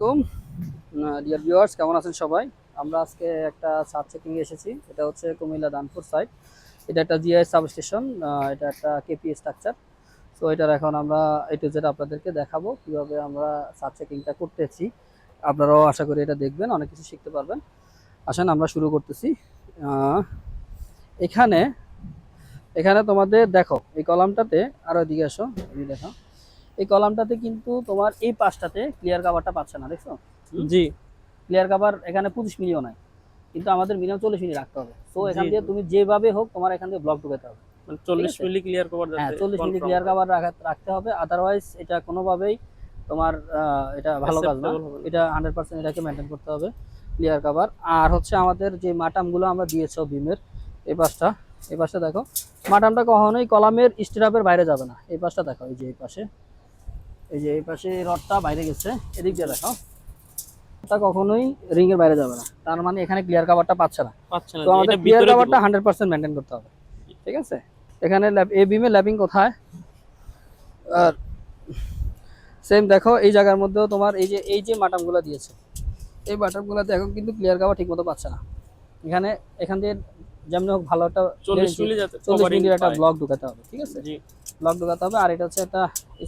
আলাইকুম। Dear viewers কেমন আছেন সবাই? আমরা আজকে একটা সাব চেকিং এসেছি। এটা হচ্ছে কুমিল্লা দানপুর সাইড এটা একটা জিআই সাবস্টেশন এটা একটা কেপি স্ট্রাকচার তো এটার এখন আমরা এ টু জেড আপনাদেরকে দেখাবো কীভাবে আমরা সাব চেকিংটা করতেছি। আপনারাও আশা করি এটা দেখবেন, অনেক কিছু শিখতে পারবেন। আসেন, আমরা শুরু করতেছি। এখানে এখানে তোমাদের দেখো, এই কলামটাতে আরও এদিকে আসো, এই দেখো। এই কলামটাতে কিন্তু তোমার এই পাশটাতে ক্লিয়ার কাভারটা পাচ্ছে না দেখছ? জি। ক্লিয়ার কাভার এখানে পঁচিশ মিলিও নাই কিন্তু আমাদের মিনিমাম চল্লিশ মিনিট রাখতে হবে। তো এখান দিয়ে তুমি যেভাবে হোক তোমার এখান দিয়ে ব্লক ঢুকাতে হবে। মানে চল্লিশ মিলি ক্লিয়ার কভার হ্যাঁ চল্লিশ মিনিট ক্লিয়ার কাভার রাখতে হবে। আদারওয়াইজ এটা কোনোভাবেই তোমার এটা ভালো কাজ না। এটা হান্ড্রেড পার্সেন্ট এটাকে মেনটেন করতে হবে ক্লিয়ার কাভার আর হচ্ছে আমাদের যে মাটামগুলো আমরা দিয়েছি বিমের এই পাশটা এই পাশটা দেখো। মাটামটা কখনোই কলামের স্টিরাপের বাইরে যাবে না। এই পাশটা দেখো এই যে এই পাশে। এই যে এই পাশে রডটা বাইরে গেছে এদিক দিয়ে দেখো। তা কখনোই রিং এর বাইরে যাবে না। তার মানে এখানে ক্লিয়ার কাভারটা পাচ্ছে না। পাচ্ছে না তো আমাদের ক্লিয়ার কাভারটা দিব। হান্ড্রেড পার্সেন্ট মেনটেন করতে হবে। ঠিক আছে? এখানে এই বিমে ল্যাপিং কোথায়? আর সেম দেখো এই জায়গার মধ্যেও তোমার এই যে এই যে মাটামগুলো দিয়েছে। এই মাটামগুলোতে এখন কিন্তু ক্লিয়ার কাভার ঠিক মতো পাচ্ছে না। এখানে এখান দিয়ে যেমন হোক ভালো একটা চল্লিশ মিলি যাতে চল্লিশ covering একটা। ব্লক ঢুকাতে হবে ঠিক আছে? জি। ব্লক ঢোকাতে হবে আর এটা হচ্ছে একটা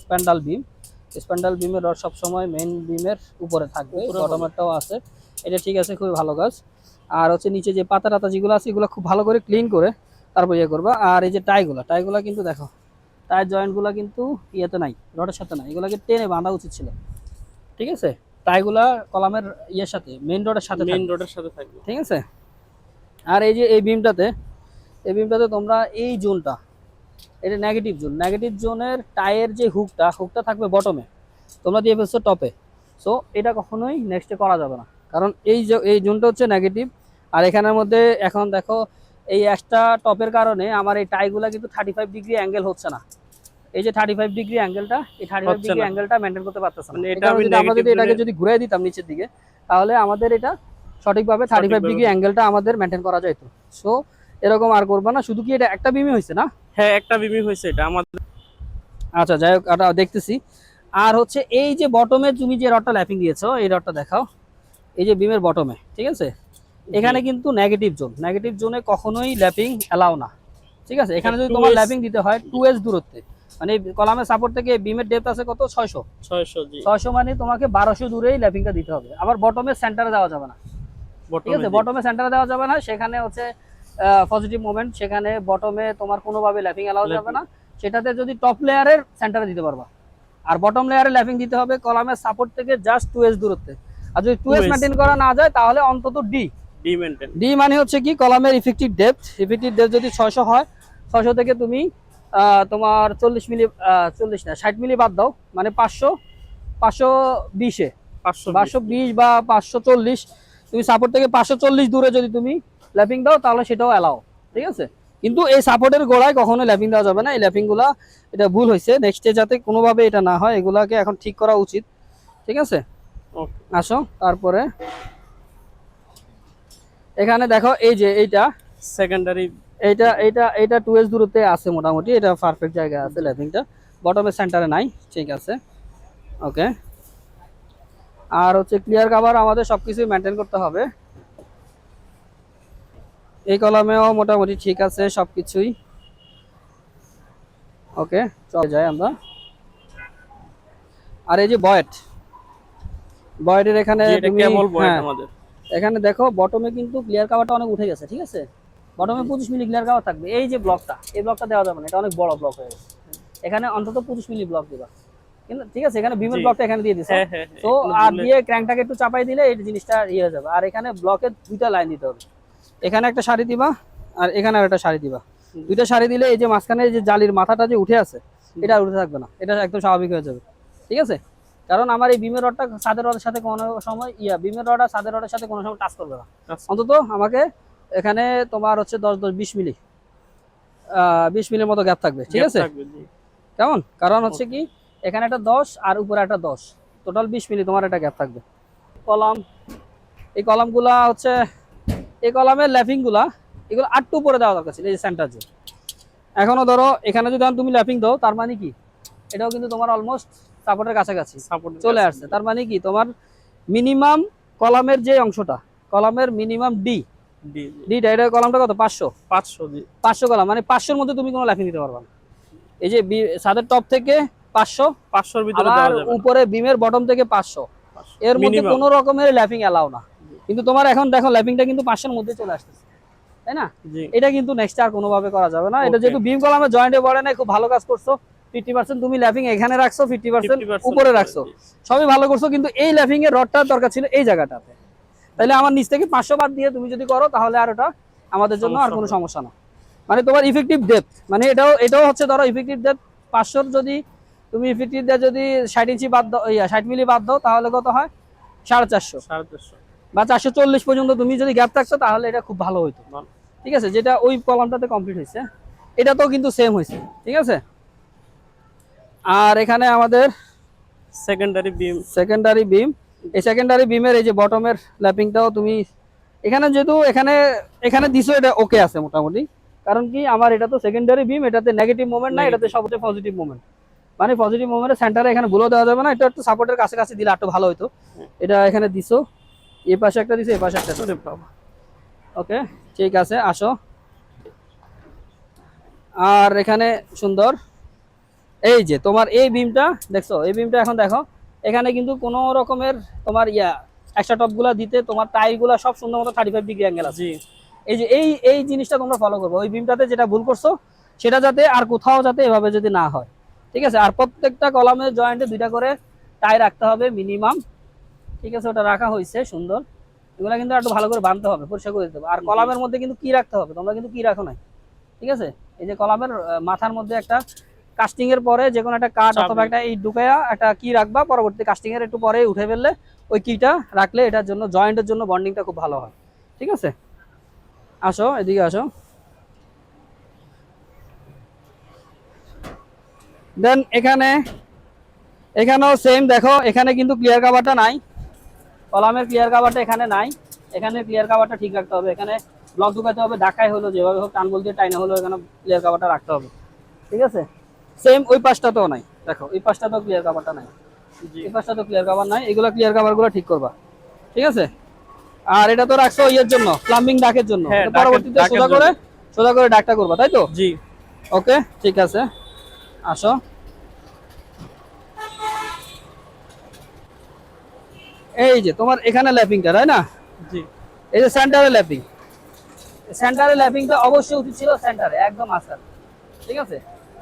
স্প্যান্ডাল বিম স্প্যান্ডাল বিমের রড সবসময় মেইন বিমের উপরে থাকবে বটমেরটাও আছে। এটা ঠিক আছে খুবই ভালো কাজ আর হচ্ছে নিচে যে পাতা টাতা যেগুলো আছে এগুলো খুব ভালো করে ক্লিন করে তারপর ইয়ে করবা। আর এই যে টাইগুলো টাইগুলো কিন্তু দেখো টায়ার জয়েন্টগুলো কিন্তু ইয়েতে নাই রডের সাথে নাই। এগুলোকে টেনে বাঁধা উচিত ছিল। ঠিক আছে? টাইগুলা কলামের ইয়ের সাথে মেইন রডের সাথে মেইন থাকবে। রোডের সাথে থাকবে। ঠিক আছে? আর এই যে এই বিমটাতে এই বিমটাতে তোমরা এই জোনটা এটা নেগেটিভ জোন নেগেটিভ জোনের টায়ের যে হুকটা হুকটা থাকবে বটমে তোমরা দিয়ে ফেলছো টপে সো এটা কখনোই নেক্সটে করা যাবে না। কারণ এই যে এই জোনটা হচ্ছে নেগেটিভ আর এখানের মধ্যে এখন দেখো এই এক্সট্রা টপের কারণে আমার এই টাইগুলা কিন্তু থার্টি ফাইভ ডিগ্রি অ্যাঙ্গেল হচ্ছে না। এই যে থার্টি ফাইভ ডিগ্রি অ্যাঙ্গেলটা এই থার্টি ফাইভ ডিগ্রি। অ্যাঙ্গেলটা মেনটেন করতে পারতেছে না। মানে আমরা যদি এটাকে যদি ঘুরে দিতাম নিচের দিকে তাহলে আমাদের এটা সঠিকভাবে থার্টি ফাইভ ডিগ্রি অ্যাঙ্গেলটা আমাদের মেনটেন করা যেত সো এরকম আর করবা না শুধু কি এটা একটা বিমই হয়েছে না? হ্যাঁ একটা বিমি হয়েছে এটা আমাদের আচ্ছা যাই হোক এটা দেখতেছি। আর হচ্ছে এই যে বটমে তুমি যে রডটা ল্যাপিং দিয়েছ এই রডটা দেখাও। এই যে বিমের বটমে ঠিক আছে? এখানে কিন্তু নেগেটিভ জোন নেগেটিভ জোনে কখনোই ল্যাপিং অ্যালাউ না ঠিক আছে? এখানে যদি তোমার ল্যাপিং দিতে হয় টু এস দূরত্বে। মানে কলামের সাপোর্ট থেকে বিমের ডেপথ আছে কত? ছয়শো। ছয়শো ছয়শো মানে তোমাকে বারোশো দূরেই ল্যাপিংটা দিতে হবে। আবার বটমের সেন্টারে দেওয়া যাবে না। ঠিক আছে? বটমে বটমে সেন্টারে দেওয়া যাবে না সেখানে হচ্ছে পজিটিভ মোমেন্ট সেখানে বটমে তোমার কোনোভাবে ল্যাপিং অ্যালাউ যাবে না। সেটাতে যদি টপ লেয়ারের সেন্টারে দিতে পারবা। আর বটম লেয়ারে ল্যাপিং দিতে হবে কলামের সাপোর্ট থেকে জাস্ট টু এস দূরত্বে। আর যদি টু এস 2S মেনটেন করা না যায় তাহলে অন্তত ডি ডি মেনটেন ডি মানে হচ্ছে কি কলামের ইফেক্টিভ ডেপথ ইফেক্টিভ ডেপথ যদি ছয়শো হয় ছয়শো থেকে তুমি তোমার চল্লিশ মিলি চল্লিশ না ষাট মিলি বাদ দাও। মানে পাঁচশো পাঁচশো বিশে। পাঁচশো পাঁচশো বিশ বা পাঁচশো চল্লিশ। তুমি সাপোর্ট থেকে পাঁচশো চল্লিশ দূরে যদি তুমি ল্যাপিং দাও তাহলে সেটাও অ্যালাও ঠিক আছে? কিন্তু এই সাপোর্টের গোড়ায় কখনো ল্যাপিং দেওয়া যাবে না। এই ল্যাপিংগুলা এটা ভুল হয়েছে। নেক্সটে যাতে কোনোভাবে এটা না হয় এগুলাকে এখন ঠিক করা উচিত ঠিক আছে? আসো তারপরে। এখানে দেখো এই যে এইটা সেকেন্ডারি এইটা এইটা এইটা টু এস দূরত্বে আছে মোটামুটি এটা পারফেক্ট জায়গায় আছে ল্যাপিংটা। বটমের সেন্টারে নাই ঠিক আছে? ওকে আর হচ্ছে ক্লিয়ার কাভার আমাদের সব কিছুই মেনটেন করতে হবে। এই কলামেও মোটামুটি ঠিক আছে সব কিছুই ওকে চলে যাই আমরা। আর এই যে বয়েট বয়েটের এখানে হ্যাঁ, এখানে দেখো বটমে কিন্তু ক্লিয়ার কাভারটা অনেক উঠে গেছে ঠিক আছে? বটমে পঁচিশ মিলি ক্লিয়ার কাভার থাকবে। এই যে ব্লকটা এই ব্লকটা দেওয়া যাবে না এটা অনেক বড় ব্লক হয়ে গেছে। এখানে অন্তত পঁচিশ মিলি ব্লক দিবা। কিন্তু ঠিক আছে এখানে বিমের। ব্লকটা এখানে দিয়ে দিছে। হ্যাঁ হ্যাঁ তো আর দিয়ে ক্র্যাঙ্কটাকে একটু চাপাই দিলে এই জিনিসটা ইয়ে হয়ে যাবে। আর এখানে ব্লকের দুইটা লাইন দিতে হবে। এখানে একটা শাড়ি দিবা আর এখানে আর একটা শাড়ি দিবা। দুইটা শাড়ি দিলে এই যে মাঝখানে যে জালির মাথাটা যে উঠে আছে এটা উঠে থাকবে না। এটা একদম স্বাভাবিক হয়ে যাবে। ঠিক আছে? কারণ আমার এই বিমের রডটা সাদের রডের সাথে কোনো সময় ইয়া বিমের রড আর সাদের রডের সাথে কোনো সময় টাচ করবে না। অন্তত আমাকে এখানে তোমার হচ্ছে দশ দশ বিশ মিলি বিশ মিলির মতো গ্যাপ থাকবে। ঠিক আছে? কেমন? কারণ হচ্ছে কি এখানে একটা দশ আর উপরে একটা দশ। টোটাল বিশ মিলি তোমার একটা গ্যাপ থাকবে। কলাম এই কলামগুলা হচ্ছে এই কলামের ল্যাপিংগুলা এগুলো আটটু উপরে দেওয়া দরকার ছিল এই সেন্টার যে। এখনও ধরো এখানে যদি তুমি ল্যাপিং দাও তার মানে কি? এটাও কিন্তু তোমার অলমোস্ট সাপোর্টের কাছাকাছি। এর চলে আসছে। তার মানে কি? তোমার মিনিমাম কলামের যে অংশটা কলামের মিনিমাম ডি ডি ডিটা এটা কলামটা কত? পাঁচশো। পাঁচশো পাঁচশো কলাম মানে পাঁচশোর মধ্যে তুমি কোনো ল্যাপিং দিতে পারবে না। এই যে ছাদের টপ থেকে পাঁচশো পাঁচশোর ভিতরে। উপরে বিমের বটম থেকে পাঁচশো। এর মধ্যে। কোনো রকমের ল্যাপিং অ্যালাউ না। কিন্তু তোমার এখন দেখো ল্যাপিংটা কিন্তু পাঁচশোর মধ্যে চলে আসতেছে তাই না? এটা কিন্তু নেক্সট আর কোনোভাবে করা যাবে না। এটা. যেহেতু বিম কলামে জয়েন্টে পড়ে না খুব ভালো কাজ করছ। ফিফটি পার্সেন্ট তুমি ল্যাপিং এখানে রাখছো ফিফটি পার্সেন্ট উপরে রাখছো। সবই ভালো করছ কিন্তু এই ল্যাপিং এর রডটার দরকার ছিল এই জায়গাটাতে। তাহলে আমার নিচ থেকে পাঁচশো বাদ দিয়ে তুমি যদি করো তাহলে আর ওটা আমাদের জন্য আর কোনো সমস্যা না। মানে তোমার ইফেক্টিভ ডেপথ মানে এটাও এটাও হচ্ছে ধরো ইফেক্টিভ ডেপথ পাঁচশোর যদি তুমি ইফেক্টিভ যদি ষাট ইঞ্চি বাদ দাও ষাট মিলি বাদ দাও তাহলে কত হয়? সাড়ে চারশো। সাড়ে চারশো। বা চারশো চল্লিশ পর্যন্ত তুমি যদি গ্যাপ থাকতো তাহলে এটা খুব ভালো ভালো। ঠিক আছে? যেটা ওই কলামটাতে কমপ্লিট হয়েছে। এটা তো কিন্তু সেম হয়েছে। ঠিক আছে? আর এখানে আমাদের সেকেন্ডারি বিম সেকেন্ডারি বিম এই সেকেন্ডারি বিমের এই যে বটমের ল্যাপিংটাও তুমি এখানে যেহেতু এখানে এখানে দিছো এটা ওকে আছে মোটামুটি। কারণ কি আমার এটা তো সেকেন্ডারি বিম এটাতে নেগেটিভ মুভমেন্ট না এটাতে সবচেয়ে পজিটিভ মুভমেন্ট মানে পজিটিভ মুভমেন্টের সেন্টারে এখানে ভুলেও দেওয়া যাবে না এটা একটু সাপোর্টের কাছাকাছি দিলে একটু ভালো হতো এটা এখানে দিছো। এই পাশে একটা দিছে এই পাশে একটা দিছো। ওকে ঠিক আছে আসো। আর এখানে সুন্দর এই যে তোমার এই বিমটা দেখছ এই বিমটা এখন দেখো এখানে কিন্তু কোনো রকমের তোমার ইয়া এক্সট্রা টপগুলো দিতে তোমার টাইগুলো সব সুন্দর মতো থার্টি ফাইভ ডিগ্রি অ্যাঙ্গেল আছে এই যে এই এই জিনিসটা তোমরা ফলো করবে। ওই বিমটাতে যেটা ভুল করছ সেটা যাতে আর কোথাও যাতে এভাবে যদি না হয়। ঠিক আছে আর প্রত্যেকটা কলামের জয়েন্টে দুইটা করে টাই রাখতে হবে মিনিমাম ঠিক আছে ওটা রাখা হয়েছে সুন্দর। এগুলো কিন্তু একটু ভালো করে বাঁধতে হবে পরিষ্কার করে দিতে হবে। আর কলামের মধ্যে কিন্তু কি রাখতে হবে? তোমরা কিন্তু কি রাখো নাই? ঠিক আছে? এই যে কলামের মাথার মধ্যে একটা কাস্টিং এর পরে যে কোনো একটা কাঠ অথবা একটা এই ঢুকায়া একটা কি রাখবা পরবর্তী কাস্টিং এর একটু পরে উঠে ফেললে ওই কিটা রাখলে এটার জন্য জয়েন্টের জন্য বন্ডিংটা খুব ভালো হয়। ঠিক আছে? আসো এদিকে আসো। দেন এখানে এখানেও সেম দেখো এখানে কিন্তু ক্লিয়ার কাভারটা নাই। কলামের ক্লিয়ার কাভারটা এখানে নাই। এখানে ক্লিয়ার কাভারটা ঠিক রাখতে হবে। এখানে ব্লক ঢুকাতে হবে ঢাকায় হলো যেভাবে হোক টান বলতে টাইনা হলো এখানে ক্লিয়ার কাভারটা রাখতে হবে। ঠিক আছে? সেম ওই পাশটাতেও নাই। দেখো ওই পাশটাতেও ক্লিয়ার কাভারটা নাই। এই পাশটা তো ক্লিয়ার কাভার নাই। এগুলো ক্লিয়ার কাভারগুলো ঠিক করবা। ঠিক আছে? আর এটা তো রাখছো ইয়ের জন্য প্লাম্বিং ডাকের জন্য। হ্যাঁ, পরবর্তীতে সোজা করে সোজা করে ডাকটা করবা তাই তো? জি। ওকে ঠিক আছে। আসো। এই যে তোমার এখানে ল্যাপিংটা তাই না? জি। এই যে সেন্টারে ল্যাপিং। সেন্টারে ল্যাপিংটা অবশ্যই উচিত ছিল সেন্টারে একদম আসার। ঠিক আছে?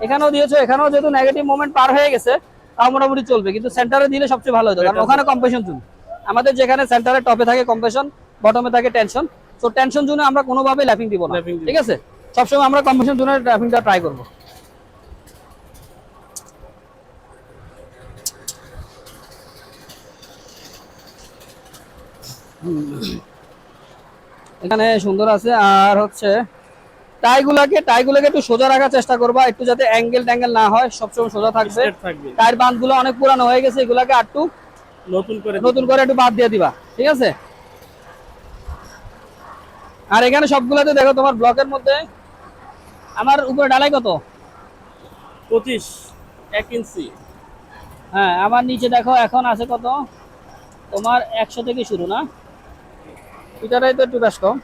এখানেও দিয়েছ এখানেও যেহেতু নেগেটিভ মোমেন্ট পার হয়ে গেছে তাও মোটামুটি চলবে কিন্তু সেন্টারে দিলে সবচেয়ে ভালো হতো কারণ ওখানে কম্প্রেশন জুন আমাদের যেখানে সেন্টারে টপে থাকে কম্প্রেশন বটমে থাকে টেনশন তো টেনশন জুনে আমরা কোনোভাবেই ল্যাপিং দিব না। ঠিক আছে? সবসময় আমরা কম্প্রেশন জোনের ল্যাপিংটা ট্রাই করব। এখানে সুন্দর আছে আর হচ্ছে টাইগুলাকে টাইগুলোকে একটু সোজা রাখার চেষ্টা করবা একটু যাতে অ্যাঙ্গেল ট্যাঙ্গেল না হয় সবসময় সোজা থাকবে। টায়ার বাঁধগুলো অনেক পুরানো হয়ে গেছে এগুলাকে একটু নতুন করে নতুন করে একটু বাদ দিয়ে দিবা ঠিক আছে? আর এখানে সবগুলাতে দেখো তোমার ব্লকের মধ্যে আমার উপরে ডালাই কত? পঁচিশ এক ইঞ্চি। হ্যাঁ আমার নিচে দেখো এখন আছে কত? তোমার একশো থেকে শুরু না? এটারাই তো একটু বেশ কম।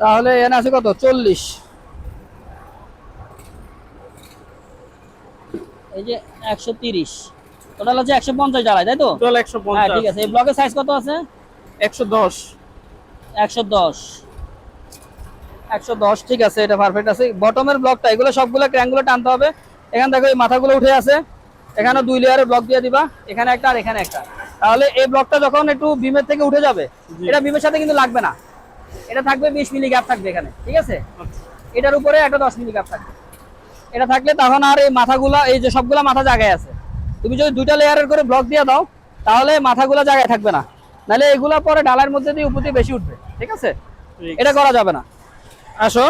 তাহলে এখানে আছে কত? চল্লিশ। এই যে একশো তিরিশ। টোটাল হচ্ছে একশো পঞ্চাশ ডালাই তাই তো? টোটাল একশো হ্যাঁ ঠিক আছে। এই ব্লকের সাইজ কত আছে? একশো দশ। একশো দশ। একশো দশ ঠিক আছে এটা পারফেক্ট আছে। বটমের ব্লকটা এগুলো সবগুলো ক্র্যাঙ্গুলো টানতে হবে। এখানে দেখো এই মাথাগুলো উঠে আছে। এখানে দুই লেয়ারের ব্লক দিয়ে দিবা। এখানে একটা আর এখানে একটা। তাহলে এই ব্লকটা যখন একটু বিমের থেকে উঠে যাবে এটা বিমের সাথে কিন্তু লাগবে না। এটা থাকবে বিশ মিলি গ্যাপ থাকবে এখানে ঠিক আছে? আচ্ছা। এটার উপরে একটা দশ মিলি গ্যাপ থাকবে। এটা থাকলে তখন আর এই মাথাগুলা এই যে সবগুলা মাথা জায়গায় আছে। তুমি যদি দুইটা লেয়ারের করে ব্লক দিয়ে দাও তাহলে মাথাগুলা জায়গায় থাকবে না। নাহলে এগুলা পরে ডালার মধ্যে দিয়ে দিয়ে বেশি উঠবে ঠিক আছে? এটা করা যাবে না। আসো।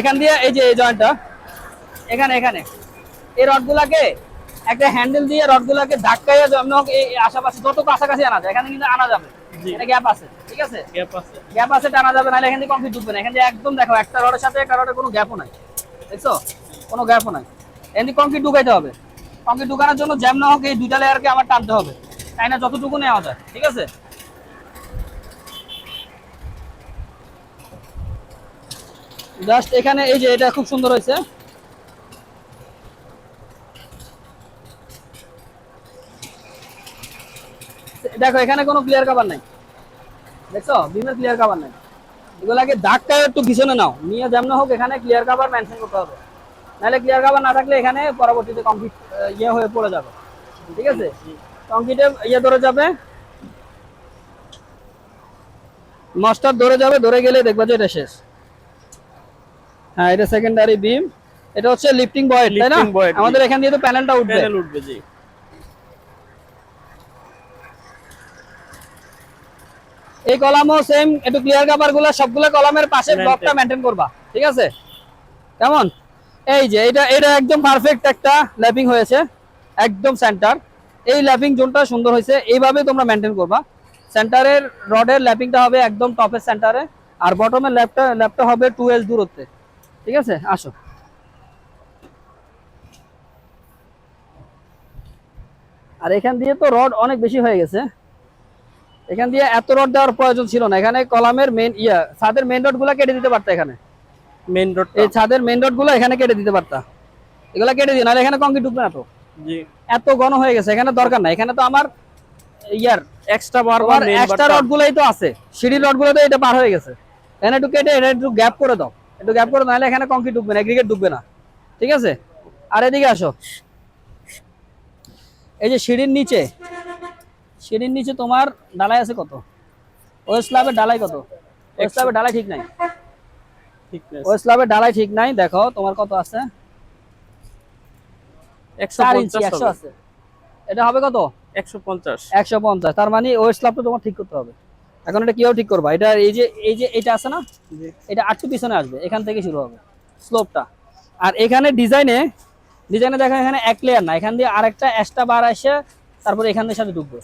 এখান দিয়ে এই যে এই জয়েন্টটা এখানে এখানে। এই রডগুলাকে একটা হ্যান্ডেল দিয়ে রডগুলাকে এই এই আশেপাশে যত কাছাকাছি আনা যায় এখানে কিন্তু আনা যাবে। এটা গ্যাপ আছে ঠিক আছে? গ্যাপ আছে। গ্যাপ আছে টানা যাবে নাহলে এখান থেকে কমপ্লিট ঢুকবে না। এখান থেকে একদম দেখো একটা রডের সাথে একটা রডের কোনো গ্যাপও নাই। দেখছ? কোনো গ্যাপও নাই। এমনি কংক্রিট ঢুকাইতে হবে। কংক্রিট ঢুকানোর জন্য জ্যাম না হোক এই দুইটা লেয়ারকে আমার টানতে হবে। তাই না? যতটুকু নেওয়া যায় ঠিক আছে? জাস্ট এখানে এই যে এটা খুব সুন্দর হয়েছে। দেখো এখানে কোনো ক্লিয়ার কভার নাই। দেখছ? বিমের ক্লিয়ার কভার নাই। এগুলাকে দাগটা একটু পিছনে নাও। নিয়ে যেমন হোক এখানে ক্লিয়ার কভার মেনশন করতে হবে। নাহলে ক্লিয়ার কভার না থাকলে এখানে পরবর্তীতে কমপ্লিট ইয়ে হয়ে পড়ে যাবে। ঠিক আছে? কংক্রিটে ইয়ে ধরে যাবে। মাস্টার ধরে যাবে ধরে গেলে দেখবা যে এটা শেষ। হ্যাঁ এটা সেকেন্ডারি বিম এটা হচ্ছে লিফটিং বয়েড তাই না? আমাদের এখান দিয়ে তো প্যানেলটা উঠবে। প্যানেল উঠবে জি। এই কলামও সেম একটু ক্লিয়ার কাভারগুলো সবগুলো কলামের পাশে ব্লকটা মেনটেন করবা ঠিক আছে? কেমন? এই যে এটা এটা একদম পারফেক্ট একটা ল্যাপিং হয়েছে একদম সেন্টার এই ল্যাপিং জোনটা সুন্দর হয়েছে এইভাবে তোমরা মেনটেন করবা। সেন্টারের রডের ল্যাপিংটা হবে একদম টপের সেন্টারে আর বটমের ল্যাপটা ল্যাপটা হবে টু এস দূরত্বে ঠিক আছে? আসো। আর এখান দিয়ে তো রড অনেক বেশি হয়ে গেছে। এখান দিয়ে এত রড দেওয়ার প্রয়োজন ছিল না। এখানে কলামের মেন ইয়া ছাদের মেন রডগুলা কেটে দিতে পারতা এখানে। মেইন রোড এই ছাদের মেন রডগুলো এখানে কেটে দিতে পারতা। এগুলা কেটে দিও নাহলে এখানে কংক্রিট ঢুকবে না তো? জি। এত ঘন হয়ে গেছে এখানে দরকার নাই। এখানে তো আমার ইয়ার এক্সট্রা বারবার এক্সট্রা রড গুলাই তো আছে। সিঁড়ির রডগুলো তো এটা পার হয়ে গেছে। এখানে একটু কেটে এটা একটু গ্যাপ করে দাও। একটু গ্যাপ করে নাহলে এখানে কংক্রিট ঢুকবে না এগ্রিগেট ঢুকবে না। ঠিক আছে? আর এদিকে আসো। এই যে সিঁড়ির নিচে সিঁড়ির নিচে তোমার ডালাই আছে কত? ওই স্ল্যাবের ডালাই কত? ওই স্ল্যাবের ডালাই ঠিক নাই? ওই স্ল্যাবের ডালাই ঠিক নাই দেখো তোমার কত আছে? চার ইঞ্চি একশো আছে। এটা হবে কত? একশো পঞ্চাশ। একশো পঞ্চাশ। তার মানে ওই স্ল্যাবটা তোমার ঠিক করতে হবে। এখন এটা কীভাবে ঠিক করবা? এটা এই যে এই যে এটা আছে না? এটা আটটু পিছনে আসবে এখান থেকে শুরু হবে স্লোপটা। আর এখানে ডিজাইনে ডিজাইনে দেখো এখানে এক লেয়ার না এখান দিয়ে আরেকটা এক্সট্রা বার এসে তারপরে এখান দিয়ে সাথে ঢুকবে।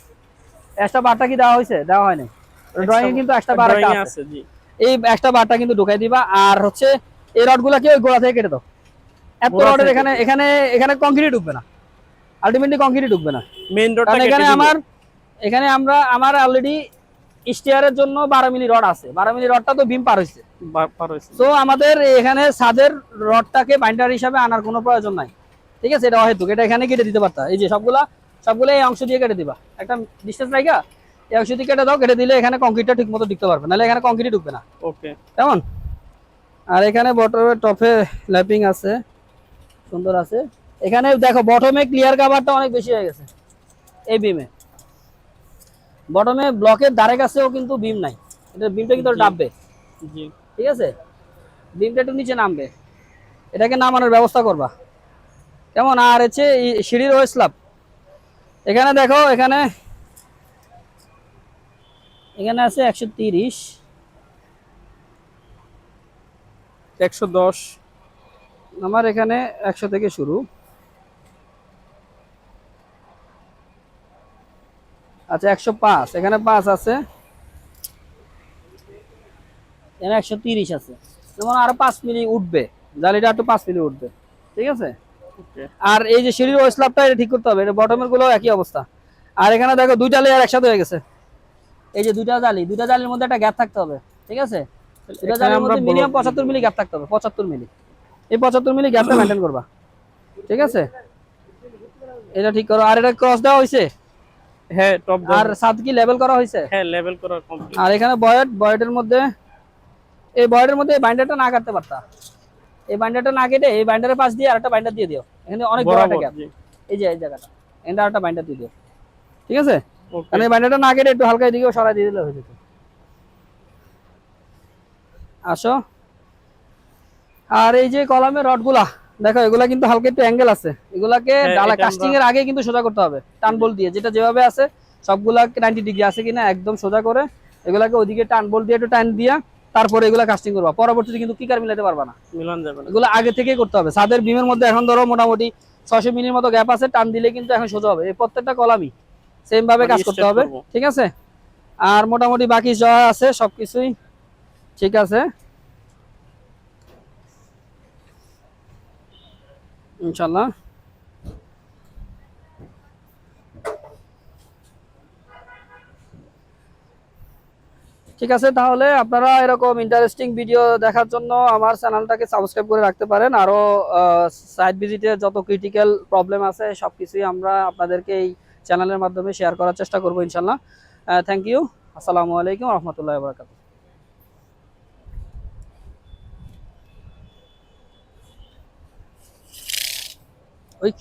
এক্সট্রা বারটা কি দেওয়া হয়েছে? দেওয়া হয়নি। ড্রয়িং কিন্তু এক্সট্রা একটা আছে। আছে জি। এই এক্সট্রা বারটা কিন্তু ঢুকাই দিবা। আর হচ্ছে এই রডগুলোকে ওই গোড়া থেকে কেটে দাও? এত রডের এখানে এখানে এখানে কংক্রিট ঢুকবে না। আলটিমেটলি কংক্রিট ঢুকবে না। মেইন রোডটা এখানে আমার এখানে আমরা আমার অলরেডি স্টিয়ারের জন্য বারো মিলি রড আছে। বারো মিলি রডটা তো বিম পার হয়েছে বা- পার হয়েছে তো আমাদের এখানে ছাদের রডটাকে বাইন্ডার হিসাবে আনার কোনো প্রয়োজন নাই। ঠিক আছে? এটা অহেতুক। এটা এখানে কেটে দিতে পারতা। এই যে সবগুলা সবগুলো এই অংশ দিয়ে কেটে দিবা। একটা ডিস্টেন্স রাখা এই অংশ দিয়ে কেটে দাও কেটে দিলে এখানে কংক্রিটটা ঠিক মতো ঢুকতে পারবে নাহলে এখানে কংক্রিট ঢুকবে না। ওকে কেমন? আর এখানে বটমের টপে ল্যাপিং আছে সুন্দর আছে। এখানে দেখো বটমে ক্লিয়ার কাভারটা অনেক বেশি হয়ে গেছে এই বিমে বটমে ব্লকের ধারে কাছেও কিন্তু বিম নাই এটা বিমটা কিন্তু। ডাববে জি। ঠিক আছে? বিমটা একটু নিচে নামবে এটাকে নামানোর ব্যবস্থা করবা। কেমন? আর হচ্ছে সিঁড়ির ওই স্ল্যাব এখানে দেখো, এখানে এখানে আছে একশো তিরিশ। একশো দশ। আমার এখানে একশো থেকে শুরু। আচ্ছা একশো পাঁচ। এখানে পাঁচ আছে। এখানে একশো তিরিশ আছে। যেমন আরও পাঁচ মিলি উঠবে। জালিটা একটু পাঁচ মিলি উঠবে। ঠিক আছে? আর এই যে সিঁড়ির ওই স্ল্যাবটা এটা ঠিক করতে হবে এটা বটমেরগুলো একই অবস্থা। আর এখানে দেখো দুইটা লেয়ার একসাথে হয়ে গেছে। এই যে দুইটা জালি দুইটা জালির মধ্যে একটা গ্যাপ থাকতে হবে ঠিক আছে? দুইটা জালির মধ্যে মিনিমাম block পঁচাত্তর মিলি গ্যাপ থাকতে হবে পঁচাত্তর মিলি এই পঁচাত্তর মিলি গ্যাপটা মেনটেন করবা। ঠিক আছে? এটা ঠিক করো। আর এটা ক্রস দেওয়া হয়েছে হ্যাঁ টপ আর সাত কি লেভেল করা হয়েছে হ্যাঁ লেভেল করা কমপ্লিট আর এখানে বয়েড বয়েডের মধ্যে এই বয়েডের মধ্যে বাইন্ডারটা না কাটতে পারতা। এই বাইন্ডারটা না কেটে এই বাইন্ডারের পাশ দিয়ে আরেকটা বাইন্ডার দিয়ে দিও। এখানে অনেক বড় একটা গ্যাপ এই যে এই জায়গাটা। এখানে আরেকটা বাইন্ডার দিয়ে দিও। ঠিক আছে? কারণ এই বাইন্ডারটা না কেটে একটু হালকা এদিকেও সরাই দিয়ে দিলে হয়ে যেত। আসো। আর এই যে কলামের রডগুলা দেখো এগুলা কিন্তু হালকা একটু অ্যাঙ্গেল আছে। এগুলাকে হ্যাঁ, ডালা কাস্টিং এর আগে কিন্তু সোজা করতে হবে। টান বল দিয়ে যেটা যেভাবে আছে সবগুলা নাইনটি ডিগ্রি আছে কিনা একদম সোজা করে এগুলাকে ওদিকে টান বল দিয়ে একটু টান দিয়া তারপরে এগুলা কাস্টিং করবা। পরবর্তীতে কিন্তু কিকার মিলাতে পারবা না। মিলন যাবে না। এগুলো আগে থেকেই করতে হবে। ছাদের বিমের মধ্যে এখন ধরো মোটামুটি ছয়শো মিলির মতো গ্যাপ আছে টান দিলে কিন্তু এখন সোজা হবে। এই প্রত্যেকটা কলামই সেম ভাবে মানে কাজ করতে হবে ঠিক আছে? আর মোটামুটি বাকি যা আছে সবকিছুই ঠিক আছে। ইনশাল্লাহ। ঠিক আছে, তাহলে আপনারা এরকম ইন্টারেস্টিং ভিডিও দেখার জন্য আমার চ্যানেলটাকে সাবস্ক্রাইব করে রাখতে পারেন। আরও সাইট ভিজিটে যত ক্রিটিক্যাল প্রবলেম আছে সব কিছুই আমরা আপনাদেরকে এই চ্যানেলের মাধ্যমে শেয়ার করার চেষ্টা করব ইনশাল্লাহ। থ্যাংক ইউ আসসালামু আলাইকুম রহমতুল্লাহ বরকাত ওই